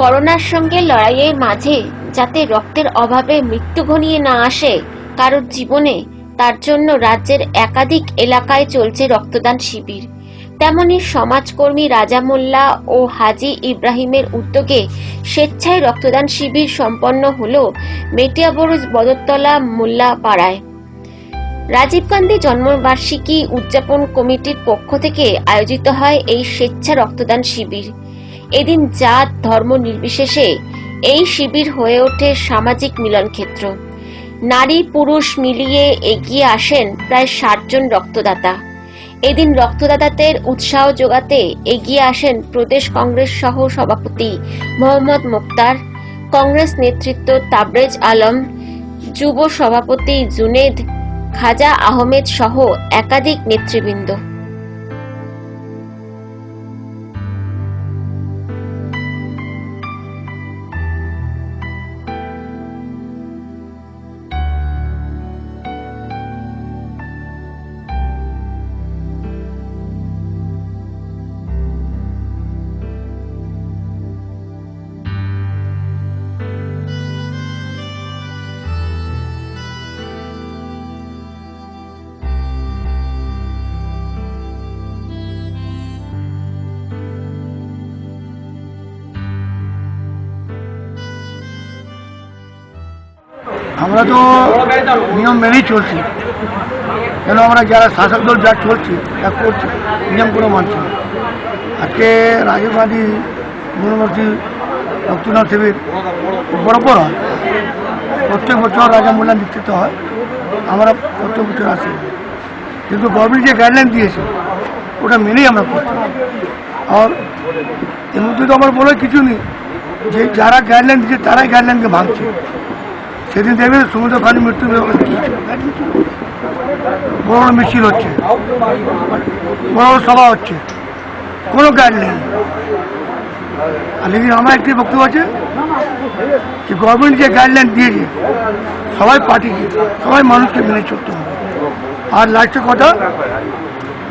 করোনার সঙ্গে লড়াইয়ের মাঝে যাতে রক্তের অভাবে মৃত্যু ঘনিয়ে না আসে, কারোর জীবনে তার জন্য রাজ্যের একাধিক এলাকায় চলছে রক্তদান শিবির। তেমনি সমাজকর্মী রাজা মোল্লা ও হাজি ইব্রাহিমের উদ্যোগে স্বেচ্ছায় রক্তদান শিবির সম্পন্ন হল মেটিয়াবরুজ বদরতলা মোল্লা পাড়ায় রাজীব গান্ধী জন্মবার্ষিকী উদযাপন কমিটির পক্ষ থেকে আয়োজিত হয় এই স্বেচ্ছা রক্তদান শিবির। এদিন জাত ধর্ম নির্বিশেষে এই শিবির হয়ে ওঠে সামাজিক মিলনক্ষেত্র। নারী পুরুষ মিলিয়ে এগিয়ে আসেন প্রায় ষাট জন রক্তদাতা। এদিন রক্তদাতাদের উৎসাহ যোগাতে এগিয়ে আসেন প্রদেশ কংগ্রেস সহ সভাপতি মোহাম্মদ মুক্তার, কংগ্রেস নেতৃত্ব তাবরেজ আলম, যুব সভাপতি জুনেদ খাজা আহমেদ সহ একাধিক নেতৃবৃন্দ। আমরা তো নিয়ম মেনেই চলছি। কেন আমরা যারা শাসক দল যা চলছে যা করছে, নিয়ম কোনো মানছে না। আজকে রাজীব গান্ধী মূলমন্ত্রী রক্তদান শিবির বরাবর হয়। প্রত্যেক বছর রাজা মোল্লা নেতৃত্ব হয়। আমরা প্রত্যেক বছর আসি। কিন্তু গভর্নমেন্ট যে গাইডলাইন দিয়েছে, ওটা মেনেই আমরা করছি আর এর মধ্যে তো আমার বলে কিছু নেই। যে যারা গাইডলাইন দিচ্ছে তারাই গাইডলাইনকে ভাঙছে। সেদিন দেখবেন সমুদ্র খালি মৃত্যু। বড় বড় মিছিল হচ্ছে। বড় বড় সভা হচ্ছে। কোনো গাইডলাইন। আর লেকিন আমার একটি বক্তব্য আছে যে গভর্নমেন্ট যে গাইডলাইন দিয়েছে, সবাই পার্টিকে, সবাই মানুষকে মেনে চলতে হবে। আর লাস্টের কথা,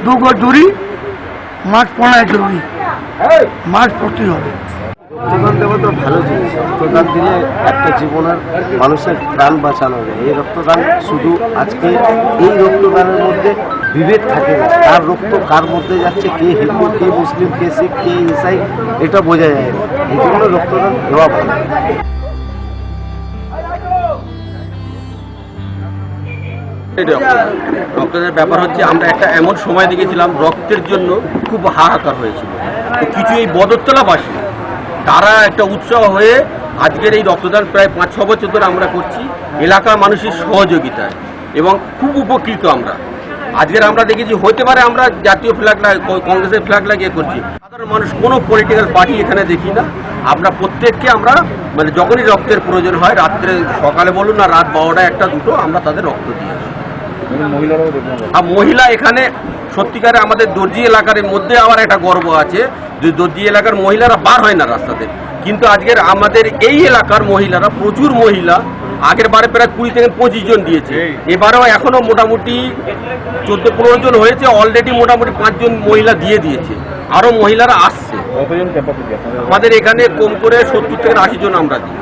দু গজ দূরি মাস্ক পড়া জরুরি। মাস্ক পড়তেই হবে। রক্তদান দেওয়া তো ভালো জিনিস। রক্তদান দিলে একটা জীবনের মানুষের প্রাণ বাঁচানো যায়। এই রক্তদান শুধু আজকে এই রক্তদানের মধ্যে বিভেদ থাকে না। কার রক্ত কার মধ্যে যাচ্ছে, কে হিন্দু, কে মুসলিম, কে শিখ, কে ইসাই, এটা বোঝা যায় না। এই জন্য রক্তদান দেওয়া ভালো। রক্তদানের ব্যাপার হচ্ছে, আমরা একটা এমন সময় দেখেছিলাম, রক্তের জন্য খুব হাহাকার হয়েছিল। কিছু এই বদরতলাবাসী তারা একটা উৎসাহ হয়ে আজকের এই রক্তদান প্রায় পাঁচ, ছ বছর ধরে আমরা করছি এলাকার মানুষের সহযোগিতায় এবং খুব উপকৃত আমরা। আজকের আমরা দেখেছি, হতে পারে আমরা জাতীয় ফ্ল্যাগ কংগ্রেসের ফ্ল্যাগ লাগিয়ে করছি। সাধারণ মানুষ কোনো পলিটিক্যাল পার্টি এখানে দেখি না। আমরা প্রত্যেককে আমরা মানে যখনই রক্তের প্রয়োজন হয়, রাত্রে সকালে বলুন না, রাত বারোটা একটা দুটো আমরা তাদের রক্ত দিই। আর মহিলা এখানে সত্যিকারে আমাদের দর্জি এলাকার মধ্যে আবার একটা গর্ব আছে যে দর্জি এলাকার মহিলারা বার হয় না রাস্তাতে। কিন্তু আজকের আমাদের এই এলাকার মহিলারা প্রচুর মহিলা আগের বারে প্রায় কুড়ি থেকে পঁচিশ জন দিয়েছে। এবারেও এখনও মোটামুটি চোদ্দ পনেরো জন হয়েছে অলরেডি মোটামুটি পাঁচজন মহিলা দিয়ে দিয়েছে। আরও মহিলারা আসছে। আমাদের এখানে কম করে সত্তর থেকে আশি জন আমরা দিই